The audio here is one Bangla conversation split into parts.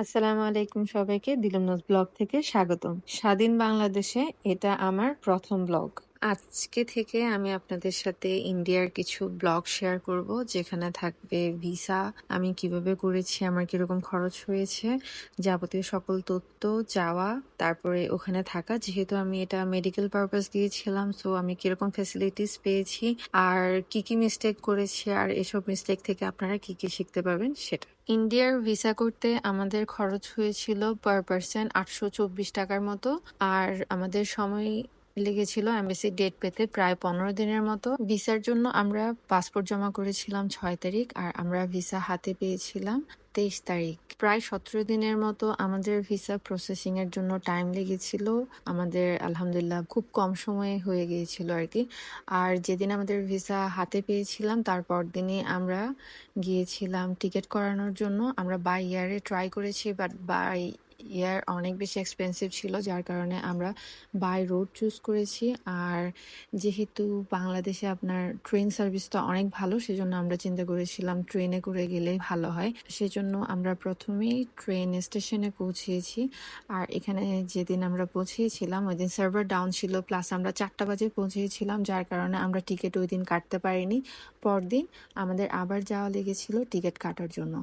আসসালামু আলাইকুম সবাইকে দিলমনাথ ব্লগ থেকে স্বাগতম। স্বাধীন বাংলাদেশে এটা আমার প্রথম ব্লগ। আজকে থেকে আমি আপনাদের সাথে ইন্ডিয়ার কিছু ব্লগ শেয়ার করব, যেখানে থাকবে ভিসা, আমি কীভাবে করেছি, আমার কীরকম খরচ হয়েছে, যাবতীয় সকল তথ্য, যাওয়া, তারপরে ওখানে থাকা। যেহেতু আমি এটা মেডিকেল পারপাস গিয়েছিলাম সো আমি কীরকম ফ্যাসিলিটিস পেয়েছি, আর কি কি মিস্টেক করেছি, আর এসব মিস্টেক থেকে আপনারা কি কি শিখতে পারবেন সেটা। ইন্ডিয়ার ভিসা করতে আমাদের খরচ হয়েছিল পার পার্সন আটশো চব্বিশ টাকার মতো, আর আমাদের সময় লেগেছিল এমবেসি ডেট পেতে প্রায় পনেরো দিনের মতো। ভিসার জন্য আমরা পাসপোর্ট জমা করেছিলাম ছয় তারিখ আর আমরা ভিসা হাতে পেয়েছিলাম তেইশ তারিখ। প্রায় সতেরো দিনের মতো আমাদের ভিসা প্রসেসিং এর জন্য টাইম লেগেছিল। আমাদের আলহামদুলিল্লাহ খুব কম সময়ে হয়ে গিয়েছিল আর কি। আর যেদিন আমাদের ভিসা হাতে পেয়েছিলাম তারপর দিনই আমরা গিয়েছিলাম টিকিট করানোর জন্য। আমরা বাই ইয়ারে ট্রাই করেছি বাট বাই ইয়ার অনেক বেশি এক্সপেন্সিভ ছিল, যার কারণে আমরা বাই রোড চুজ করেছি। আর যেহেতু বাংলাদেশে আপনার ট্রেন সার্ভিসটা অনেক ভালো, সেজন্য আমরা চিন্তা করেছিলাম ট্রেনে করে গেলেই ভালো হয়। সেজন্য আমরা প্রথমেই ট্রেন স্টেশনে পৌঁছিয়েছি আর এখানে যেদিন আমরা পৌঁছিয়েছিলাম ওই দিন সার্ভার ডাউন ছিল প্লাস আমরা চারটা বাজে পৌঁছেছিলাম, যার কারণে আমরা টিকিট ওই দিন কাটতে পারিনি। পরদিন আমাদের আবার যাওয়া লেগেছিল টিকিট কাটার জন্য।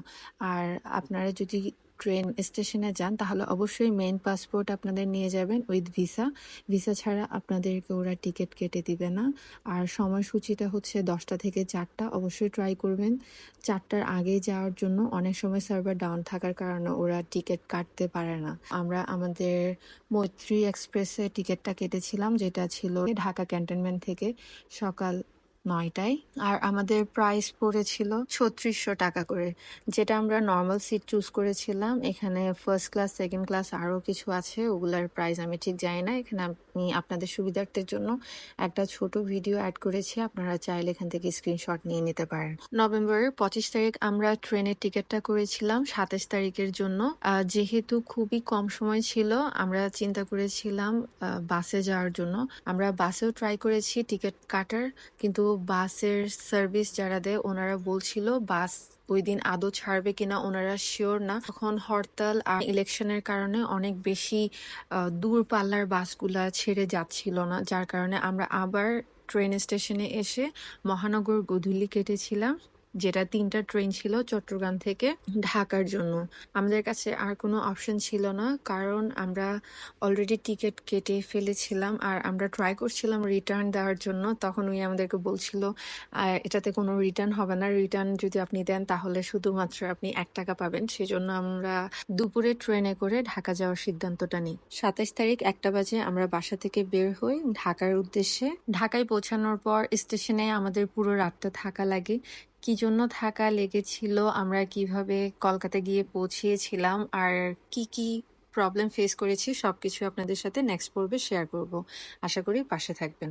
আর আপনারা যদি ট্রেন স্টেশনে যান, তাহলে অবশ্যই মেইন পাসপোর্ট আপনাদের নিয়ে যাবেন উইথ ভিসা ভিসা ছাড়া আপনাদেরকে ওরা টিকিট কেটে দিবে না। আর সময়সূচিটা হচ্ছে দশটা থেকে চারটা, অবশ্যই ট্রাই করবেন। চারটার আগে যাওয়ার জন্য অনেক সময় সার্ভার ডাউন থাকার কারণে ওরা টিকিট কাটতে পারে না। আমরা আমাদের মৈত্রী এক্সপ্রেসে টিকিটটা কেটেছিলাম, যেটা ছিল ঢাকা ক্যান্টনমেন্ট থেকে সকাল নয়টায়। আর আমাদের প্রাইস পড়েছিল ছত্রিশশো টাকা করে, যেটা আমরা নর্মাল সিট চুজ করেছিলাম। এখানে ফার্স্ট ক্লাস সেকেন্ড ক্লাস আরও কিছু আছে, ওগুলার প্রাইস আমি ঠিক জানি না। এখানে আমি আপনাদের সুবিধার্থের জন্য একটা ছোট ভিডিও অ্যাড করেছি, আপনারা চাইলে এখান থেকে স্ক্রিনশট নিয়ে নিতে পারেন। নভেম্বরের পঁচিশ তারিখ আমরা ট্রেনের টিকিটটা করেছিলাম সাতাশ তারিখের জন্য। যেহেতু খুবই কম সময় ছিল, আমরা চিন্তা করেছিলাম বাসে যাওয়ার জন্য। আমরা বাসেও ট্রাই করেছি টিকিট কাটার, কিন্তু বাসের সার্ভিস যারা দেয়, ওনারা বলছিল বাস ওই দিন আদৌ ছাড়বে কিনা ওনারা শিওর না। তখন হরতাল আর ইলেকশনের কারণে অনেক বেশি দূর পাল্লার বাসগুলা ছেড়ে যাচ্ছিল না। যার কারণে আমরা আবার ট্রেন স্টেশনে এসে মহানগর গধুলি কেটেছিলাম। যেটা তিনটা ট্রেন ছিল চট্টগ্রাম থেকে ঢাকার জন্য। আমাদের কাছে আর কোনো অপশন ছিল না, কারণ আমরা অলরেডি টিকিট কেটে ফেলেছিলাম আর আমরা ট্রাই করছিলাম রিটার্ন দেওয়ার জন্য। তখন উনি আমাদেরকে বলছিল এটাতে কোনো রিটার্ন হবে না। রিটার্ন যদি আপনি দেন, তাহলে শুধুমাত্র আপনি এক টাকা পাবেন। সেজন্য আমরা দুপুরে ট্রেনে করে ঢাকা যাওয়ার সিদ্ধান্তটা নিই। সাতাশ তারিখ একটা বাজে আমরা বাসা থেকে বের হই ঢাকার উদ্দেশ্যে। ঢাকায় পৌঁছানোর পর স্টেশনে আমাদের পুরো রাতটা থাকা লাগে। কি জন্য থাকা লেগেছিল, আমরা কীভাবে কলকাতা গিয়ে পৌঁছিয়েছিলাম, আর কি কি প্রবলেম ফেস করেছি, সবকিছু আপনাদের সাথে নেক্সট পর্বে শেয়ার করব। আশা করি পাশে থাকবেন।